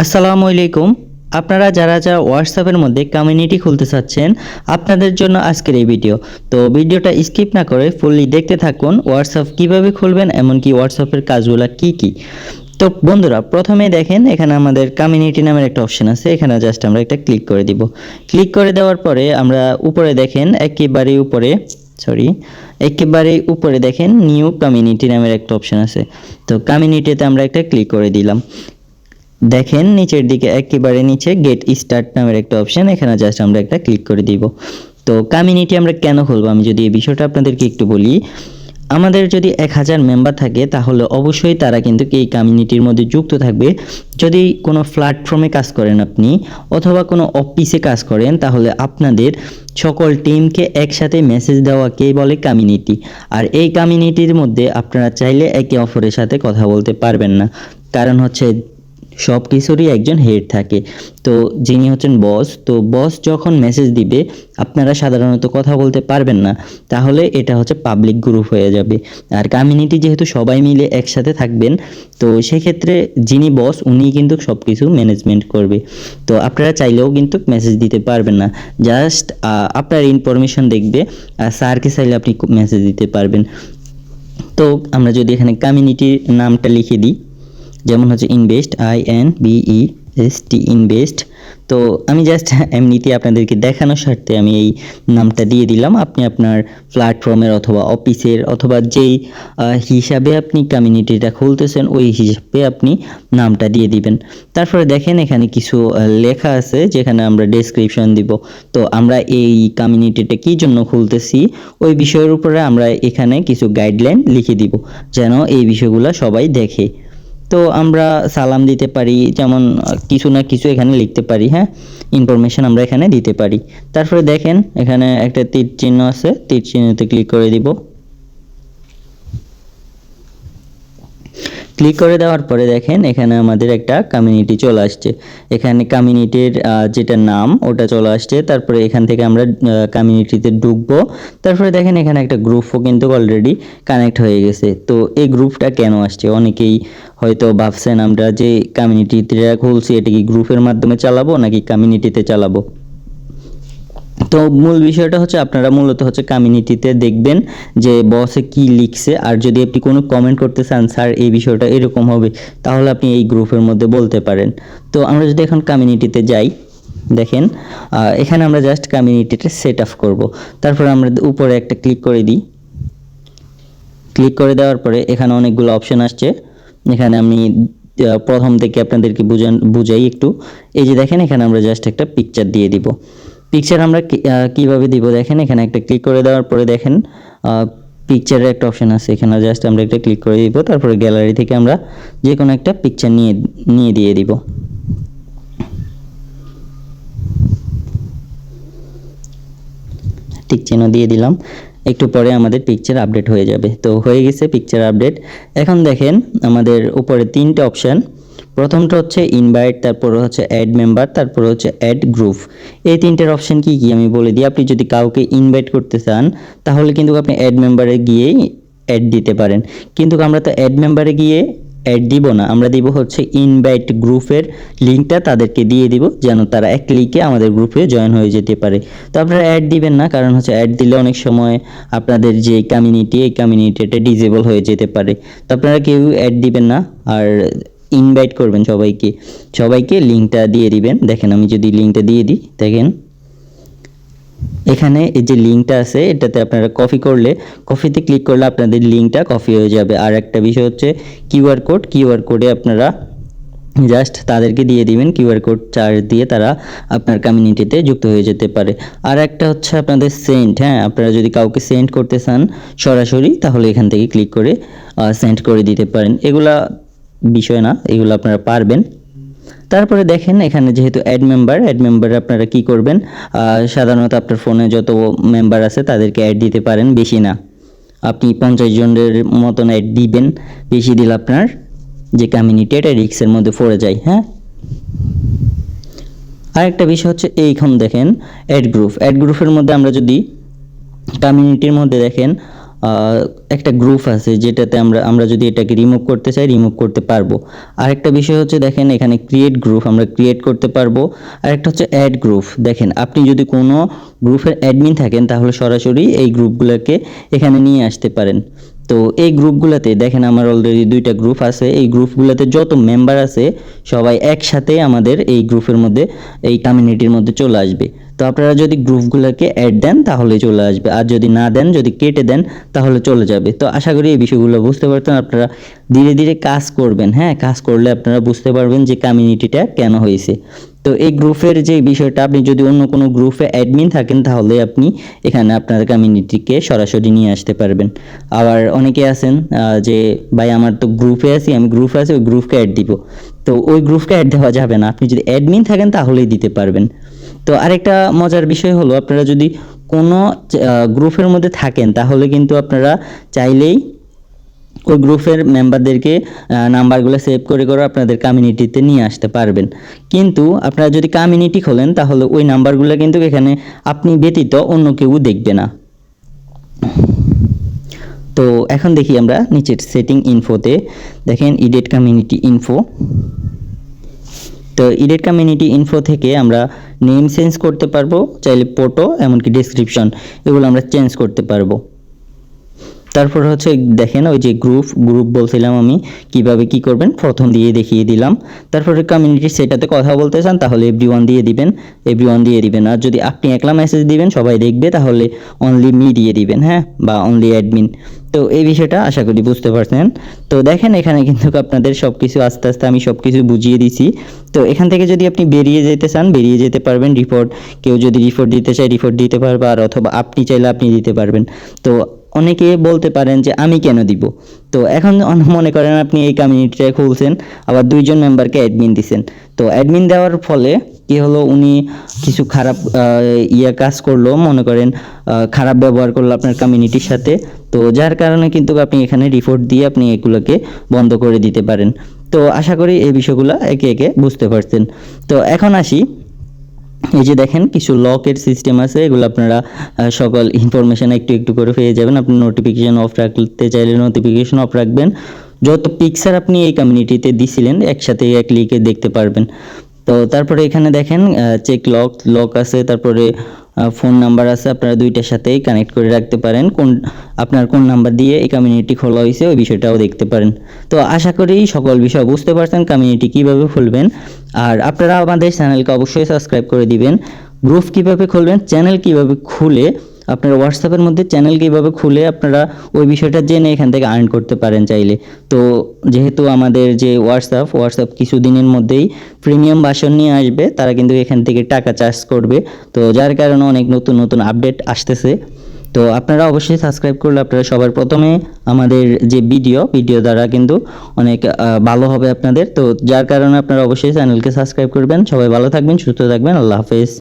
আসসালামু আলাইকুম। আপনারা যারা যারা হোয়াটসঅ্যাপের মধ্যে কমিউনিটি খুলতে চাচ্ছেন, আপনাদের জন্য আজকের এই ভিডিও তো ভিডিওটা স্কিপ না করে ফুললি দেখতে থাকুন হোয়াটসঅ্যাপ কীভাবে খুলবেন, এমনকি হোয়াটসঅ্যাপের কাজগুলো কি কি। তো বন্ধুরা, প্রথমে দেখেন, এখানে আমাদের কমিউনিটি নামের একটা অপশন আছে, এখানে জাস্ট আমরা একটা ক্লিক করে দিব। ক্লিক করে দেওয়ার পরে আমরা উপরে দেখেন, একেবারে উপরে সরি একেবারে উপরে দেখেন নিউ কমিউনিটি নামের একটা অপশন আছে। তো কমিউনিটিতে আমরা একটা ক্লিক করে দিলাম। দেখেন নিচের দিকে একেবারে নিচে গেট স্টার্ট নামের একটা অপশন এখানে জাস্ট আমরা একটা ক্লিক করে দিব। তো কমিউনিটি আমরা কেন খুলবো? আমি যদি এই বিষয়টা আপনাদেরকে একটু বলি, আমাদের যদি এক হাজার মেম্বার থাকে, তাহলে অবশ্যই তারা কিন্তু এই কমিউনিটির মধ্যে যুক্ত থাকবে। যদি কোনো প্ল্যাটফর্মে কাজ করেন আপনি, অথবা কোনো অফিসে কাজ করেন, তাহলে আপনাদের সকল টিমকে একসাথে মেসেজ দেওয়াকেই বলে কমিউনিটি আর এই কমিউনিটির মধ্যে আপনারা চাইলে একে অপরের সাথে কথা বলতে পারবেন না। কারণ হচ্ছে সব কিছুরই একজন হেড থাকে। তো যিনি হচ্ছেন বস, তো বস যখন মেসেজ দিবে, আপনারা সাধারণত কথা বলতে পারবেন না। তাহলে এটা হচ্ছে পাবলিক গ্রুপ হয়ে যাবে। আর কমিউনিটি যেহেতু সবাই মিলে একসাথে থাকবেন, তো সেক্ষেত্রে যিনি বস উনি কিন্তু সব কিছু ম্যানেজমেন্ট করবে। তো আপনারা চাইলেও কিন্তু মেসেজ দিতে পারবেন না। জাস্ট আপনার ইনফরমেশন দেখবে, আর স্যারকে চাইলে আপনি মেসেজ দিতে পারবেন। তো আমরা যদি এখানে কমিউনিটির নামটা লিখে দিই। যেমন হচ্ছে invest I N V E S T invest তো আমি জাস্ট এমনিতে আপনাদেরকে দেখানোর স্বার্থে আমি এই নামটা দিয়ে দিলাম। আপনি আপনার প্ল্যাটফর্মের অথবা অফিসের অথবা যেই হিসাবে আপনি কমিউনিটিটা খুলতেছেন, ওই হিসাবে আপনি নামটা দিয়ে দিবেন। তারপরে দেখেন এখানে কিছু লেখা আছে যেখানে আমরা ডেসক্রিপশন দিব। তো আমরা এই কমিউনিটিটা কী জন্য খুলতেছি? ওই বিষয়ের উপরে আমরা এখানে কিছু গাইডলাইন লিখে দিব, যেন এই বিষয়গুলো সবাই দেখে। তো আমরা সালাম দিতে পারি, যেমন কিছু না কিছু এখানে লিখতে পারি হ্যাঁ? ইনফরমেশন আমরা এখানে দিতে পারি। তারপরে দেখেন, এখানে একটা তীর চিহ্ন আছে, তীর চিহ্নতে ক্লিক করে দিব। ক্লিক করে দেওয়ার পরে দেখেন এখানে আমাদের একটা কমিউনিটি চলে আসছে। এখানে কমিউনিটির যেটা নাম, ওটা চলে আসছে। তারপরে এখান থেকে আমরা কমিউনিটিতে ঢুকবো। তারপরে দেখেন এখানে একটা গ্রুপও কিন্তু অলরেডি কানেক্ট হয়ে গেছে। তো এই গ্রুপটা কেন আসছে? অনেকেই হয়তো ভাবছেন আমরা যে কমিউনিটিতে খুলছি, এটা কি গ্রুপের মাধ্যমে চালাবো নাকি কমিউনিটিতে চালাবো? তো মূল বিষয়টা হচ্ছে আপনারা মূলত হচ্ছে কমিউনিটিতে দেখবেন যে বসে কি লিখছে, আর যদি আপনি কোনো কমেন্ট করতে চান, স্যার, এই বিষয়টা এরকম হবে, তাহলে আপনি এই গ্রুপের মধ্যে বলতে পারেন। তো আমরা যদি এখন কমিউনিটিতে যাই, দেখেন এখানে আমরা জাস্ট কমিউনিটিটা সেট আপ করব। তারপর আমরা উপরে একটা ক্লিক করে দিই। ক্লিক করে দেওয়ার পরে এখানে অনেকগুলো অপশন আসছে। এখানে আমি প্রথম থেকে আপনাদেরকে বুঝান, বুঝাই একটু। এই যে দেখেন, এখানে আমরা জাস্ট একটা পিকচার দিয়ে দিব। পিকচার আমরা কীভাবে দিব? দেখেন এখানে একটা ক্লিক করে দেওয়ার পরে দেখেন পিকচারের একটা অপশন আছে। এখানে জাস্ট আমরা একটা ক্লিক করে দিব, তারপরে গ্যালারি থেকে আমরা যে কোনো একটা পিকচার নিয়ে নিয়ে দিয়ে দিব। টিক চিহ্ন দিয়ে দিলাম। একটু পরে আমাদের পিকচার আপডেট হয়ে যাবে। তো হয়ে গেছে পিকচার আপডেট এখন দেখেন আমাদের উপরে তিনটে অপশান প্রথমটা হচ্ছে ইনভাইট তারপরে হচ্ছে অ্যাড মেম্বার তারপরে হচ্ছে অ্যাড গ্রুপ এই তিনটের অপশান কি কি আমি বলে দিই। আপনি যদি কাউকে ইনভাইট করতে চান, তাহলে কিন্তু আপনি অ্যাড মেম্বারে গিয়েই অ্যাড দিতে পারেন। কিন্তু আমরা তো অ্যাড মেম্বারে গিয়ে অ্যাড দিব না। আমরা দিব হচ্ছে ইনভাইট গ্রুপের লিঙ্কটা তাদেরকে দিয়ে দিব, যেন তারা এক ক্লিকে আমাদের গ্রুপে জয়েন হয়ে যেতে পারে। তো আপনারা অ্যাড দিবেন না, কারণ হচ্ছে অ্যাড দিলে অনেক সময় আপনাদের যে কমিউনিটি এই কমিউনিটিটা ডিজেবল হয়ে যেতে পারে। তো আপনারা কেউ অ্যাড দিবেন না। আর ইনভাইট করবেন সবাইকে। সবাইকে লিঙ্কটা দিয়ে দিবেন। দেখেন, আমি যদি লিঙ্কটা দিয়ে দিই, দেখেন। এখানে এই যে লিঙ্কটা আছে, এটাতে আপনারা কপি করলে কপিতে ক্লিক করলে আপনাদের লিঙ্কটা কপি হয়ে যাবে। আর একটা বিষয় হচ্ছে কিউআর কোড কিউআর কোডে আপনারা জাস্ট তাদেরকে দিয়ে দিবেন। কিউআর কোড চার্জ দিয়ে তারা আপনার কমিউনিটিতে যুক্ত হয়ে যেতে পারে। আর একটা হচ্ছে আপনাদের সেন্ড হ্যাঁ? আপনারা যদি কাউকে সেন্ড করতে চান সরাসরি, তাহলে এখান থেকে ক্লিক করে সেন্ড করে দিতে পারেন। এগুলা বিষয় না, এগুলো আপনারা পারবেন। তারপরে দেখেন, এখানে যেহেতু অ্যাড মেম্বার অ্যাড মেম্বারে আপনারা কি করবেন? সাধারণত আপনার ফোনে যত মেম্বার আছে তাদেরকে অ্যাড দিতে পারেন, বেশি না। আপনি পঞ্চাশ জনের মতন অ্যাড দিবেন, বেশি দিলে আপনার যে কমিউনিটি এটা রিক্সের মধ্যে পড়ে যায় হ্যাঁ? আরেকটা বিষয় হচ্ছে এইখান দেখেন অ্যাড গ্রুপ অ্যাড গ্রুপের মধ্যে আমরা যদি কমিউনিটির মধ্যে দেখেন একটা গ্রুপ আছে যেটাতে আমরা আমরা যদি এটাকে রিমুভ করতে চাই রিমুভ করতে পারব। আরেকটা বিষয় হচ্ছে, দেখেন এখানে ক্রিয়েট গ্রুপ আমরা ক্রিয়েট করতে পারব। আরেকটা হচ্ছে অ্যাড গ্রুপ দেখেন, আপনি যদি কোনো গ্রুপের অ্যাডমিন থাকেন, তাহলে সরাসরি এই গ্রুপগুলোকে এখানে নিয়ে আসতে পারেন। তো এই গ্রুপগুলোতে দেখেন আমার অলরেডি দুইটা গ্রুপ আছে। এই গ্রুপগুলোতে যত মেম্বার আছে, সবাই একসাথে আমাদের এই গ্রুপের মধ্যে, এই কমিউনিটির মধ্যে চলে আসবে। তো আপনারা যদি গ্রুপগুলোকে অ্যাড দেন, তাহলে চলে আসবে। আর যদি না দেন, যদি কেটে দেন, তাহলে চলে যাবে। তো আশা করি এই বিষয়গুলো বুঝতে পারতেন আপনারা ধীরে ধীরে কাজ করবেন হ্যাঁ? কাজ করলে আপনারা বুঝতে পারবেন যে কমিউনিটিটা কেন হয়েছে। তো এই গ্রুপের যে বিষয়টা, আপনি যদি অন্য কোনো গ্রুপে অ্যাডমিন থাকেন, তাহলে আপনি এখানে আপনার কমিউনিটিকে সরাসরি নিয়ে আসতে পারবেন। আবার অনেকে আছেন যে, ভাই, আমার তো গ্রুপে আছি, আমি গ্রুপে আছি, ওই গ্রুপকে অ্যাড দিব। তো ওই গ্রুপকে অ্যাড দেওয়া যাবে না। আপনি যদি অ্যাডমিন থাকেন, তাহলেই দিতে পারবেন। তো আরেকটা মজার বিষয় হলো, আপনারা যদি কোনো গ্রুপের মধ্যে থাকেন, তাহলে কিন্তু আপনারা চাইলেই ওই গ্রুপের মেম্বারদেরকে নাম্বারগুলো সেভ করে করে আপনাদের কমিউনিটিতে নিয়ে আসতে পারবেন। কিন্তু আপনারা যদি কমিউনিটি খোলেন, তাহলে ওই নাম্বারগুলো কিন্তু এখানে আপনি ব্যতীত অন্য কেউ দেখবে না। তো এখন দেখি আমরা নিচের সেটিং ইনফোতে দেখেন ইডেট কমিউনিটি ইনফো তো ইডেট কমিউনিটি ইনফো থেকে আমরা নেম চেঞ্জ করতে পারব, চাইলে ফটো এমনকি ডিসক্রিপশন এগুলো আমরা চেঞ্জ করতে পারব। তারপর হচ্ছে দেখেন ওই যে গ্রুপ গ্রুপ বলছিলাম আমি, কীভাবে কি করবেন? প্রথম দিয়ে দেখিয়ে দিলাম। তারপরে কমিউনিটি সেটাতে কথা বলতে চান, তাহলে এভরি ওয়ান দিয়ে দিবেন এভরি ওয়ান দিয়ে দিবেন। আর যদি আপনি একলা মেসেজ দিবেন, সবাই দেখবে, তাহলে অনলি মি দিয়ে দিবেন হ্যাঁ? বা অনলি অ্যাডমিন তো এই বিষয়টা আশা করি বুঝতে পারছেন। তো দেখেন, এখানে কিন্তু আপনাদের সব কিছু আস্তে আস্তে আমি সব কিছু বুঝিয়ে দিছি। তো এখান থেকে যদি আপনি বেরিয়ে যেতে চান, বেরিয়ে যেতে পারবেন রিপোর্ট কেউ যদি রিপোর্ট দিতে চায় রিপোর্ট দিতে পারবে, আর অথবা আপনি চাইলে আপনি দিতে পারবেন। তো অনেকে বলতে পারেন যে, আমি কেন দিব? তো এখন মনে করেন আপনি এই কমিউনিটিটা খুলছেন, আবার দুইজন মেম্বারকে অ্যাডমিন দিছেন। তো অ্যাডমিন দেওয়ার ফলে কি হলো? উনি কিছু খারাপ ইয়ে কাজ করল, মনে করেন খারাপ ব্যবহার করল আপনার কমিউনিটির সাথে। তো যার কারণে কিন্তু আপনি এখানে রিপোর্ট দিয়ে আপনি এগুলোকে বন্ধ করে দিতে পারেন। তো আশা করি এই বিষয়গুলো একে একে বুঝতে পারছেন। তো এখন আসি। এই যে দেখেন, কিছু লকের সিস্টেম আছে, এগুলো আপনারা সকল ইনফরমেশান একটু একটু করে পেয়ে যাবেন। আপনি নোটিফিকেশান অফ রাখতে চাইলে নোটিফিকেশান অফ রাখবেন। যত পিকচার আপনি এই কমিউনিটিতে দিছিলেন, একসাথে এক লিকে দেখতে পারবেন। তো তারপরে এখানে দেখেন চেক লক লক আছে, তারপরে ফোন নাম্বার আছে, আপনারা দুইটার সাথেই কানেক্ট করে রাখতে পারেন। কোন, আপনার কোন নাম্বার দিয়ে এই কমিউনিটি খোলা হয়েছে, ওই বিষয়টাও দেখতে পারেন। তো আশা করি সকল বিষয় বুঝতে পারছেন কমিউনিটি কীভাবে খুলবেন। আর আপনারা আমাদের চ্যানেলকে অবশ্যই সাবস্ক্রাইব করে দিবেন। গ্রুপ কীভাবে খুলবেন চ্যানেল কীভাবে খুলে আপনার হোয়াটসঅ্যাপের মধ্যে চ্যানেল কীভাবে খুলে আপনারা ওই বিষয়টা জেনে এখান থেকে আর্ন করতে পারেন চাইলে। তো যেহেতু আমাদের যে হোয়াটসঅ্যাপ হোয়াটসঅ্যাপ কিছুদিনের মধ্যেই প্রিমিয়াম ভাষণ নিয়ে আসবে, তারা কিন্তু এখান থেকে টাকা চার্জ করবে। তো যার কারণে অনেক নতুন নতুন আপডেট আসতেছে। তো আপনারা অবশ্যই সাবস্ক্রাইব করলে আপনারা সবার প্রথমে আমাদের যে ভিডিও ভিডিও দ্বারা কিন্তু অনেক ভালো হবে আপনাদের। তো যার কারণে আপনারা অবশ্যই চ্যানেলকে সাবস্ক্রাইব করবেন। সবাই ভালো থাকবেন, সুস্থ থাকবেন। আল্লাহ হাফেজ।